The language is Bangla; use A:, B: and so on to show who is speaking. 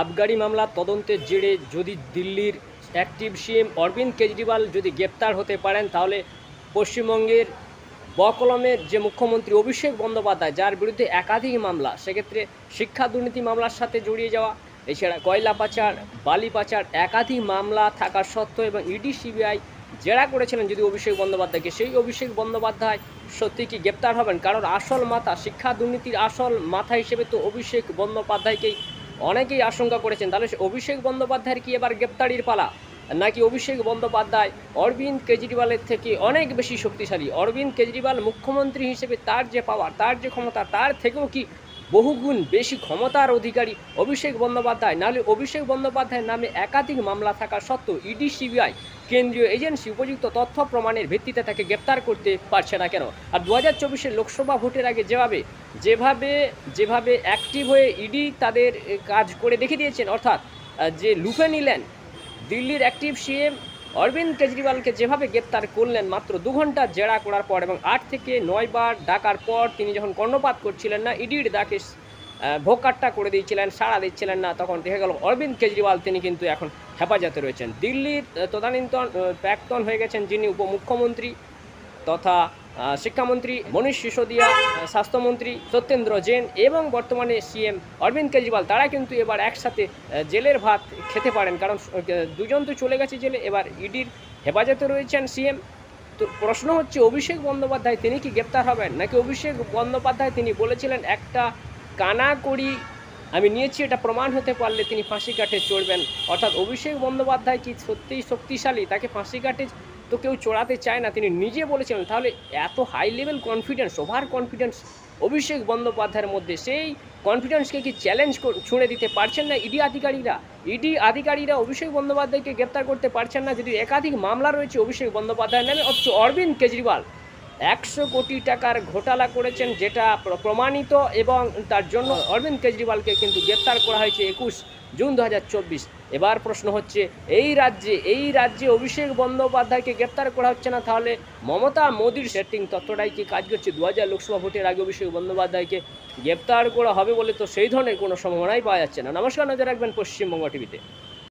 A: আবগারি মামলা তদন্তের জেরে যদি দিল্লির অ্যাক্টিভ সিএম অরবিন্দ কেজরিওয়াল যদি গ্রেপ্তার হতে পারেন, তাহলে পশ্চিমবঙ্গের বকলমের যে মুখ্যমন্ত্রী অভিষেক বন্দ্যোপাধ্যায়, যার বিরুদ্ধে একাধিক মামলা, সেক্ষেত্রে শিক্ষা দুর্নীতি মামলার সাথে জড়িয়ে যাওয়া, এছাড়া কয়লা পাচার, বালি পাচার, একাধিক মামলা থাকা সত্ত্বেও এবং ইডি, সিবিআই জেরা করেছিলেন যদি অভিষেক বন্দ্যোপাধ্যায়কে, সেই অভিষেক বন্দ্যোপাধ্যায় সত্যি কি গ্রেপ্তার হবেন? কারণ আসল মাথা, শিক্ষা দুর্নীতির আসল মাথা হিসেবে তো অভিষেক বন্দ্যোপাধ্যায়কেই অনেকেই আশঙ্কা করেছেন, তাহলে অভিষেক বন্দ্যোপাধ্যায়ের কি এবার গ্রেপ্তারির পালা? নাকি অভিষেক বন্দ্যোপাধ্যায় অরবিন্দ কেজরিওয়ালের থেকে অনেক বেশি শক্তিশালী? অরবিন্দ কেজরিওয়াল মুখ্যমন্ত্রী হিসেবে তার যে পাওয়ার তার যে ক্ষমতা, তার থেকেও কি বহুগুণ বেশি ক্ষমতার অধিকারী অভিষেক বন্দ্যোপাধ্যায়। নাহলে অভিষেক বন্দ্যোপাধ্যায়ের নামে একাধিক মামলা থাকা সত্ত্বেও ইডি, সিবিআই, কেন্দ্রীয় এজেন্সি উপযুক্ত তথ্য প্রমাণের ভিত্তিতে তাকে গ্রেপ্তার করতে পারছে না কেন? আর দু হাজার চব্বিশের লোকসভা ভোটের আগে যেভাবে যেভাবে যেভাবে অ্যাক্টিভ হয়ে ইডি তাদের কাজ করে দেখে দিয়েছেন, অর্থাৎ যে লুফে নিলেন, দিল্লির অ্যাক্টিভ সিএম অরবিন্দ কেজরিওয়ালকে যেভাবে গ্রেপ্তার করলেন মাত্র দু ঘণ্টা জেরা করার পর এবং আট থেকে নয়বার ডাকার পর তিনি যখন কর্ণপাত করছিলেন না, ইডির ডাকে ভোকাট্টা করে দিয়েছিলেন, সাড়া দিচ্ছিলেন না, তখন দেখা গেল অরবিন্দ কেজরিওয়াল তিনি কিন্তু এখন হেফাজতে রয়েছেন। দিল্লির তদানীন্তন প্রাক্তন হয়ে গেছেন যিনি উপমুখ্যমন্ত্রী তথা শিক্ষামন্ত্রী মনীষ সিসোদিয়া স্বাস্থ্যমন্ত্রী সত্যেন্দ্র জেন এবং বর্তমানে সিএম অরবিন্দ কেজরিওয়াল, তারা কিন্তু এবার একসাথে জেলের ভাত খেতে পারেন। কারণ দুজন তো চলে গেছে জেলে, এবার ইডির হেফাজতে রয়েছেন সিএম। তো প্রশ্ন হচ্ছে, অভিষেক বন্দ্যোপাধ্যায় তিনি কি গ্রেপ্তার হবেন? নাকি অভিষেক বন্দ্যোপাধ্যায় তিনি বলেছিলেন, একটা কানা করি আমি নিয়েছি, এটা প্রমাণ হতে পারলে তিনি ফাঁসি কাঠে চড়বেন। অর্থাৎ অভিষেক বন্দ্যোপাধ্যায় কি সত্যিই শক্তিশালী? তাকে ফাঁসি কাঠে তো কেউ চড়াতে চায় না, তিনি নিজে বলেছিলেন, তাহলে এত high level confidence over confidence Abhishek বন্দ্যোপাধ্যায়ের মধ্যে, সেই কনফিডেন্সকে কি চ্যালেঞ্জ ছুঁড়ে দিতে পারছেন না ইডি আধিকারিকরা? ইডি আধিকারিকরা অভিষেক বন্দ্যোপাধ্যায়কে গ্রেপ্তার করতে পারছেন না, যদি একাধিক মামলা রয়েছে অভিষেক বন্দ্যোপাধ্যায়ের নামে, অথচ অরবিন্দ কেজরিওয়াল একশো কোটি টাকার ঘোটালা করেছেন যেটা প্রমাণিত এবং তার জন্য অরবিন্দ কেজরিওয়ালকে কিন্তু গ্রেপ্তার করা হয়েছে একুশ জুন দু হাজার চব্বিশ। এবার প্রশ্ন হচ্ছে, এই রাজ্যে এই রাজ্যে অভিষেক বন্দ্যোপাধ্যায়কে গ্রেপ্তার করা হচ্ছে না? তাহলে মমতা মোদির সেটিং তত্ত্বটাই কি কাজ করছে? দু হাজার লোকসভা ভোটের আগে অভিষেক বন্দ্যোপাধ্যায়কে গ্রেপ্তার করা হবে বলে তো সেই ধরনের কোনো সম্ভাবনাই পাওয়া যাচ্ছে না। নমস্কার, নজর রাখবেন পশ্চিমবঙ্গ টিভিতে।